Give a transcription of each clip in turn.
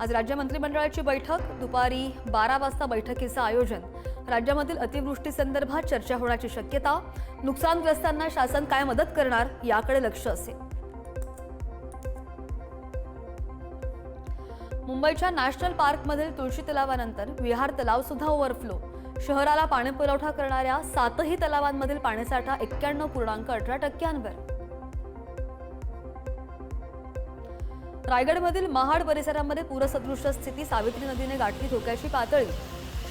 आज राज्य मंत्रिमंडळाची बैठक दुपारी बारा वाजता बैठकीचं आयोजन. राज्यामधील अतिवृष्टी संदर्भात चर्चा होण्याची शक्यता नुकसानग्रस्तांना शासन काय मदत करणार याकडे लक्ष असेल. मुंबईच्या नॅशनल पार्कमधील तुळशी तलावानंतर विहार तलाव सुद्धा ओव्हरफ्लो शहराला पाणीपुरवठा करणाऱ्या सातही तलावांमधील पाणीसाठा एक्क्याण्णव पूर्णांक अठरा टक्क्यांवर. रायगडमधील महाड परिसरामध्ये पूरसदृश स्थिती सावित्री नदीने गाठली धोक्याची पातळी.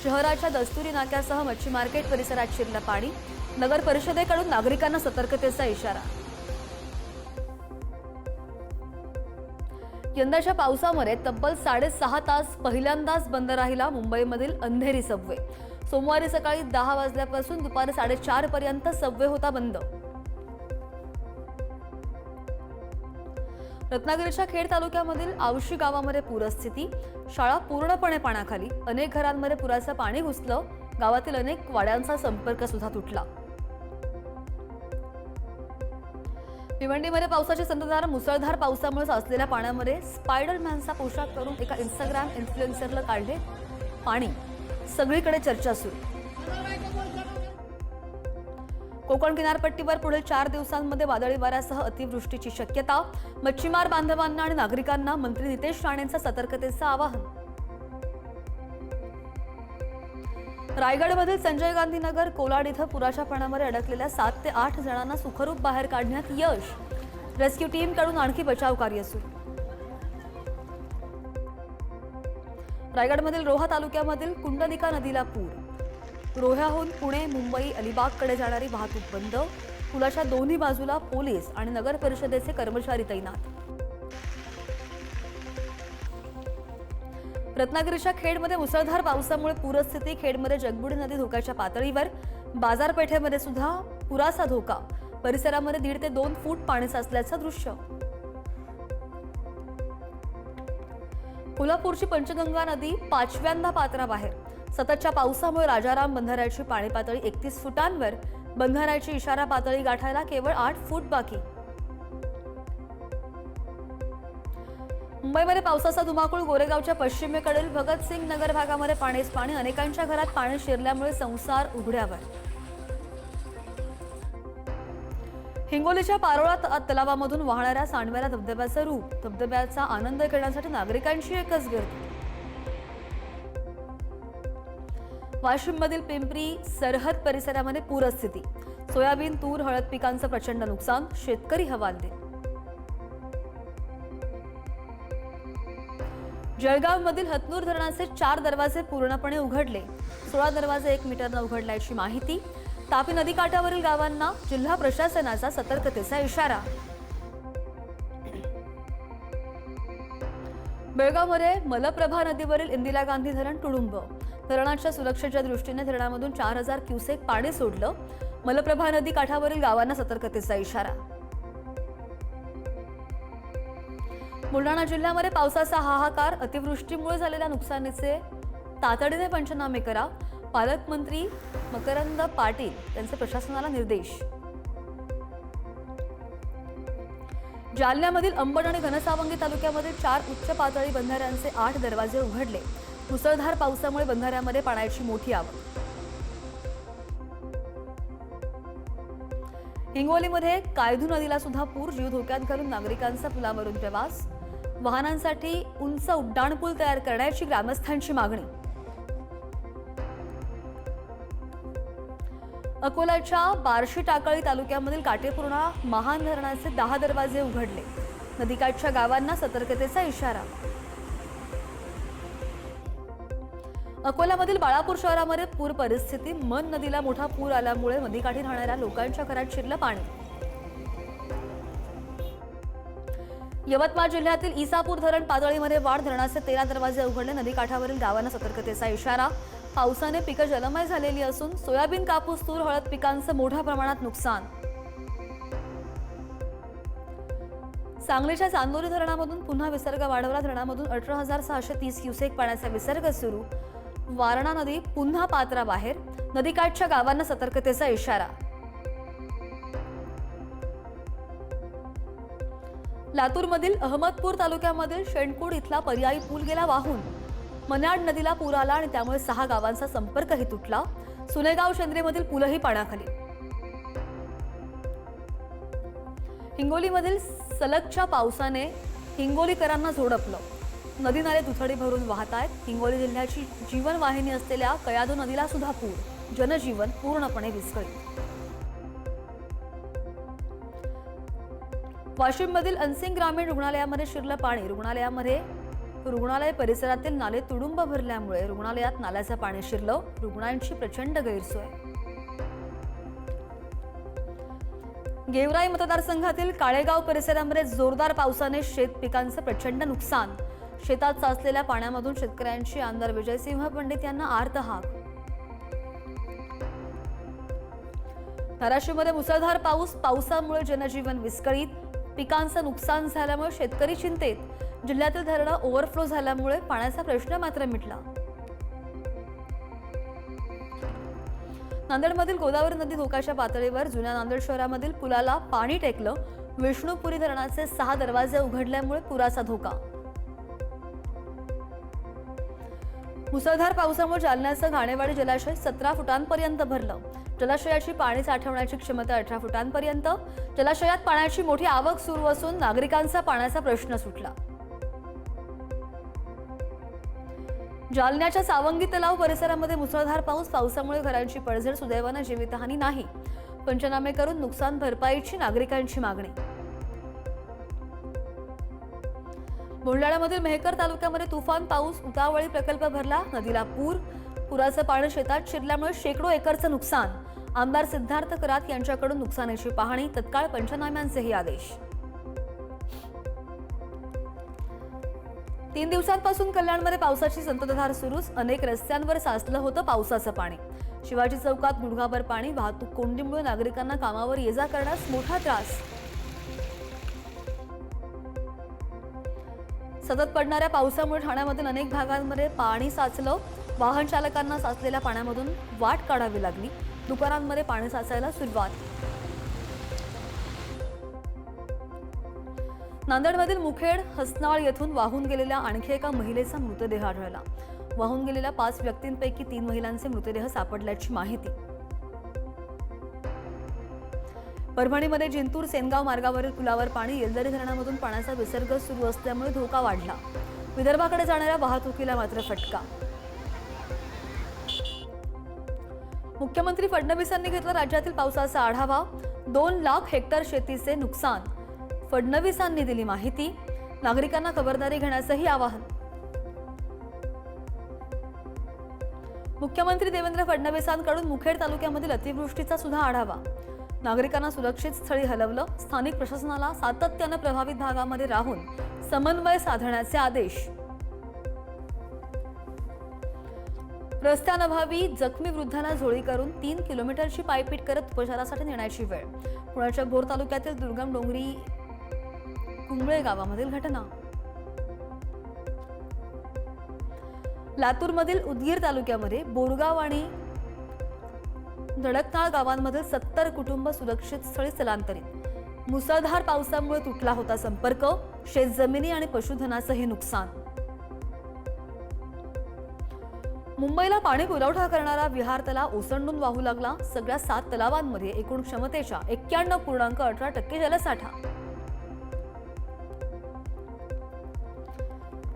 शहराच्या दस्तुरी नाक्यासह मच्छी मार्केट परिसरात शिरलं पाणी. नगर परिषदेकडून नागरिकांना सतर्कतेचा इशारा. यंदाच्या पावसामध्ये तब्बल साडेसहा तास पहिल्यांदाच बंद राहिला मुंबईमधील अंधेरी सबवे. सोमवारी सकाळी दहा वाजल्यापासून दुपारी साडेचार पर्यंत सबवे होता बंद. रत्नागिरीच्या खेड तालुक्यामधील आवशी गावामध्ये पूरस्थिती. शाळा पूर्णपणे पाण्याखाली. अनेक घरांमध्ये पुराचं पाणी घुसलं. गावातील अनेक वाड्यांचा संपर्क सुद्धा तुटला. भिवंडीमध्ये पावसाची संततधार मुसळधार पावसामुळे साचलेल्या पाण्यामध्ये स्पायडरमॅनचा पोशाख करून एका इंस्टाग्राम इन्फ्लुएन्सरला काढले पाणी. सगळीकडे चर्चा सुरू. कोकण किनारपट्टीवर पुढील चार दिवसांमध्ये वादळी वाऱ्यासह अतिवृष्टीची शक्यता मच्छीमार बांधवांना आणि नागरिकांना मंत्री नितेश राणेंचं सतर्कतेचं आवाहन. रायगडमधील संजय गांधीनगर कोलाड इथं पुराच्या पाण्यामध्ये अडकलेल्या सात ते आठ जणांना सुखरूप बाहेर काढण्यात यश. रेस्क्यू टीमकडून आणखी बचाव कार्य सुरू. रायगडमधील रोहा तालुक्यामधील कुंडलिका नदीला पूर. रोह्याहून पुणे मुंबई अलिबागकडे जाणारी वाहतूक बंद. पुलाच्या दोन्ही बाजूला पोलीस आणि नगर परिषदेचे कर्मचारी तैनात. रत्नागिरीच्या खेडमध्ये मुसळधार पावसामुळे पूरस्थिती खेडमध्ये जगबुडी नदी धोक्याच्या पातळीवर. बाजारपेठेमध्ये सुद्धा पुराचा धोका. परिसरामध्ये दीड ते दोन फूट पाणी साचल्याचं दृश्य. कोल्हापूरची पंचगंगा नदी पाचव्यांदा पात्राबाहेर. सततच्या पावसामुळे राजाराम बंधाऱ्याची पाणी पातळी एकतीस फुटांवर. बंधाऱ्याची इशारा पातळी गाठायला केवळ आठ फूट बाकी. मुंबईमध्ये पावसाचा धुमाकूळ गोरेगावच्या पश्चिमेकडील भगतसिंग नगर भागामध्ये पाणीच पाणी अनेकांच्या घरात पाणी शिरल्यामुळे संसार उघड्यावर. हिंगोलीच्या पारोळा तलावामधून वाहणाऱ्या सांडव्याला धबधब्याचं रूप धबधब्याचा आनंद घेण्यासाठी नागरिकांची एकच गर्दी. वाशिममधील पिंपरी सरहद परिसरामध्ये पूरस्थिती. सोयाबीन तूर हळद पिकांचं प्रचंड नुकसान शेतकरी हवालदिल. जळगावमधील हतनूर धरणाचे चार दरवाजे पूर्णपणे उघडले. सोळा दरवाजे एक मीटरनं उघडल्याची माहिती तापी नदीकाठावरील गावांना जिल्हा प्रशासनाचा सतर्कतेचा इशारा. बेळगावमध्ये मलप्रभा नदीवरील इंदिरा गांधी धरण तुडुंब. धरणाच्या सुरक्षेच्या दृष्टीने धरणामधून चार हजार क्युसेक पाणी सोडलं. मलप्रभा नदी काठावरील गावांना सतर्कतेचा इशारा. बुलढाणा जिल्ह्यामध्ये पावसाचा हाहाकार अतिवृष्टीमुळे झालेल्या नुकसानीचे तातडीने पंचनामे करा पालकमंत्री मकरंद पाटील यांचे प्रशासनाला निर्देश. जालन्यामधील अंबड आणि घनसावंगी तालुक्यामध्ये चार उच्च पातळी बंधाऱ्यांचे आठ दरवाजे उघडले. मुसळधार पावसामुळे बंधाऱ्यामध्ये पाण्याची मोठी आवक. हिंगोलीमध्ये कायधू नदीला सुद्धा पूर जीव धोक्यात घालून नागरिकांचा पुलावरून प्रवास. वाहनांसाठी उंच उड्डाणपूल तयार करण्याची ग्रामस्थांची मागणी. अकोल्याच्या बार्शी टाकळी तालुक्यामधील काटेपूर्णा महान धरणाचे दहा दरवाजे उघडले. नदीकाठच्या गावांना सतर्कतेचा इशारा. अकोल्यामधील बाळापूर शहरामध्ये पूर परिस्थिती मन नदीला मोठा पूर आल्यामुळे नदीकाठी राहणाऱ्या लोकांच्या घरात शिरलं पाणी. यवतमाळ जिल्ह्यातील इसापूर धरण पातळीमध्ये वाढ धरणाचे तेरा दरवाजे उघडले. नदीकाठावरील गावांना सतर्कतेचा इशारा. पावसाने पिकं जलमय झालेली असून सोयाबीन कापूस तूर हळद पिकांचं मोठ्या प्रमाणात नुकसान. सांगलीच्या चांदोरी धरणामधून पुन्हा विसर्ग वाढवला. धरणामधून अठरा हजार सहाशे तीस क्युसेक पाण्याचा विसर्ग सुरू. वारणा नदी पुन्हा पात्राबाहेर नदीकाठच्या गावांना सतर्कतेचा इशारा. लातूरमधील अहमदपूर तालुक्यामधील शेणकूड इथला पर्यायी पूल गेला वाहून. मन्याड नदीला पूर आला आणि त्यामुळे सहा गावांचा संपर्कही तुटला. सुनेगाव शेंद्रेमधील पूलही पाण्याखाली. हिंगोलीमधील सलगच्या पावसाने हिंगोलीकरांना झोडपलं. नदी नाले दुथडी भरून वाहत आहेत हिंगोली जिल्ह्याची जीवनवाहिनी असलेल्या कयादू नदीला सुद्धा पूर. जनजीवन पूर्णपणे विस्कळीत. वाशिममधील अनसिंग ग्रामीण रुग्णालयामध्ये शिरलं पाणी. रुग्णालयामध्ये रुग्णालय परिसरातील नाले तुडुंब भरल्यामुळे रुग्णालयात नाल्याचं पाणी शिरलं. रुग्णांची प्रचंड गैरसोय. गेवराई मतदारसंघातील काळेगाव परिसरामध्ये जोरदार पावसाने शेत पिकांचं प्रचंड नुकसान. शेतात साचलेल्या पाण्यामधून शेतकऱ्यांची आमदार विजयसिंह पंडित यांना आर्त हाक. धाराशिवमध्ये मुसळधार पाऊस पावसामुळे जनजीवन विस्कळीत. पिकांचं नुकसान झाल्यामुळे शेतकरी चिंतेत. जिल्ह्यातील धरणं ओव्हरफ्लो झाल्यामुळे पाण्याचा प्रश्न मात्र मिटला. नांदेडमधील गोदावरी नदी धोक्याच्या पातळीवर जुन्या नांदेड शहरामधील पुलाला पाणी टेकलं. विष्णुपुरी धरणाचे सहा दरवाजे उघडल्यामुळे पुराचा धोका. मुसळधार पावसामुळे जालन्याचं घाणेवाडी जलाशय सतरा फुटांपर्यंत भरलं. जलाशयाची पाणी साठवण्याची क्षमता अठरा फुटांपर्यंत. जलाशयात पाण्याची मोठी आवक सुरू असून नागरिकांचा पाण्याचा प्रश्न सुटला. जालन्याच्या सावंगी तलाव परिसरामध्ये मुसळधार पाऊस पावसामुळे घरांची पडझड सुदैवानं जीवितहानी नाही. पंचनामे करून नुकसान भरपाईची नागरिकांची मागणी. बुलढाण्यामधील मेहकर तालुक्यामध्ये तुफान पाऊस उतावळी प्रकल्प भरला. नदीला पूर पुराचं पाणी शेतात शिरल्यामुळे शेकडो एकरचं नुकसान. आमदार सिद्धार्थ करात यांच्याकडून नुकसानीची पाहणी तत्काळ पंचनाम्यांचेही आदेश. तीन दिवसांपासून कल्याणमध्ये पावसाची संततधार सुरूच. अनेक रस्त्यांवर साचलं होतं पावसाचं पाणी. शिवाजी चौकात गुडघाभर पाणी वाहतूक कोंडीमुळे नागरिकांना कामावर ये जा करण्यास मोठा त्रास. सतत पडणाऱ्या पावसामुळे ठाण्यामधील अनेक भागांमध्ये पाणी साचलं. वाहन चालकांना साचलेल्या पाण्यामधून वाट काढावी लागली. दुकानांमध्ये पाणी साचायला सुरुवात. नांदेडमधील मुखेड हसनाळ येथून वाहून गेलेल्या आणखी एका महिलेचा मृतदेह आढळला. वाहून गेलेल्या पाच व्यक्तींपैकी तीन महिलांचे मृतदेह सापडल्याची माहिती. परभणीमध्ये जिंतूर सेनगाव मार्गावरील पुलावर पाणी येलदरी धरणामधून पाण्याचा विसर्ग सुरू असल्यामुळे धोका वाढला. विदर्भाकडे जाणाऱ्या वाहतुकीला मात्र फटका. मुख्यमंत्री फडणवीसांनी घेतला राज्यातील पावसाचा आढावा. दोन लाख हेक्टर शेतीचे नुकसान. फडणवीसांनी दिली माहिती. नागरिकांना खबरदारी घेण्याचंही आवाहन. मुख्यमंत्री देवेंद्र फडणवीसांकडून मुखेड तालुक्यामधील अतिवृष्टीचा सुद्धा आढावा. नागरिकांना सुरक्षित स्थळी हलवलं स्थानिक प्रशासनाला सातत्यानं प्रभावित भागामध्ये राहून समन्वय साधण्याचे आदेश. रस्त्यानभावी जखमी वृद्धाला झोळी करून तीन किलोमीटरची पायपीट करत उपचारासाठी नेण्याची वेळ. पुण्याच्या भोर तालुक्यातील दुर्गम डोंगरी कुंबळे गावामधील घटना. लातूरमधील उदगीर तालुक्यामध्ये बोरगाव आणि धडकनाळ गावांमधील सत्तर कुटुंब सुरक्षित स्थळी स्थलांतरित. मुसळधार पावसामुळे तुटला होता संपर्क शेतजमिनी आणि पशुधनाचंही नुकसान. मुंबईला पाणी पुरवठा करणारा विहार तलाव ओसंडून वाहू लागला. सगळ्या सात तलावांमध्ये एकूण क्षमतेच्या एक्क्याण्णव पूर्णांक अठरा टक्के जलसाठा.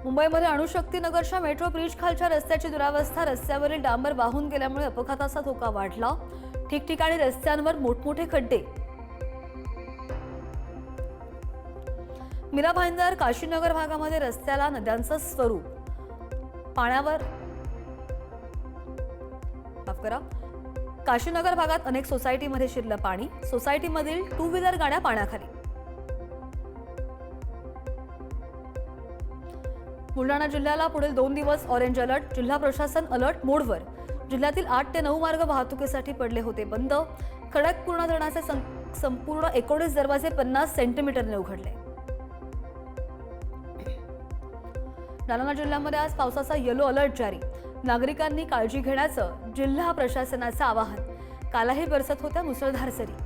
मुंबईमध्ये अणुशक्तीनगरच्या मेट्रो ब्रिज खालच्या रस्त्याची दुरावस्था. रस्त्यावरील डांबर वाहून गेल्यामुळे अपघाताचा धोका वाढला. ठिकठिकाणी रस्त्यांवर मोठमोठे खड्डे. मीरा भाईंदर काशीनगर भागामध्ये रस्त्याला नद्यांचं स्वरूप. पाण्यावर माफ करा. काशीनगर भागात अनेक सोसायटीमध्ये शिरलं पाणी. सोसायटीमधील टू व्हीलर गाड्या पाण्याखाली. बुलढाणा जिल्ह्याला पुढील दोन दिवस ऑरेंज अलर्ट जिल्हा प्रशासन अलर्ट मोडवर. जिल्ह्यातील आठ ते नऊ मार्ग वाहतुकीसाठी पडले होते बंद. खडकपूर्णा धरणाचे सं- संपूर्ण एकोणीस दरवाजे पन्नास सेंटीमीटरने उघडले. जालना जिल्ह्यामध्ये आज पावसाचा येलो अलर्ट जारी. नागरिकांनी काळजी घेण्याचं जिल्हा प्रशासनाचं आवाहन. कालही बरसत होत्या मुसळधार सरी.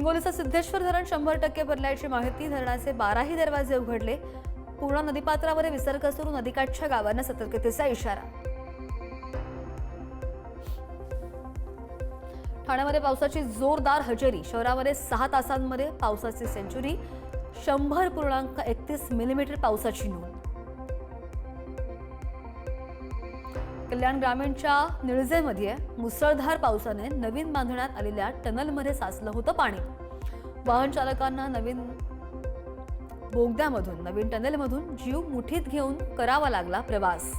हिंगोलीचं सिद्धेश्वर धरण शंभर टक्के भरल्याची माहिती धरणाचे बाराही दरवाजे उघडले. पूर्णा नदीपात्रावर विसर्ग सुरू नदीकाठच्या गावांना सतर्कतेचा इशारा. ठाण्यामध्ये पावसाची जोरदार हजेरी. शहरामध्ये सहा तासांमध्ये पावसाची सेंचुरी. शंभर पूर्णांक एकतीस मिलीमीटर पावसाची नोंद. कल्याण ग्रामीणच्या निळजेमध्ये मुसळधार पावसाने नवीन बांधण्यात आलेल्या टनलमध्ये साचलं होतं पाणी. वाहन चालकांना नवीन बोगद्यामधून नवीन टनेलमधून जीव मुठीत घेऊन करावा लागला प्रवास.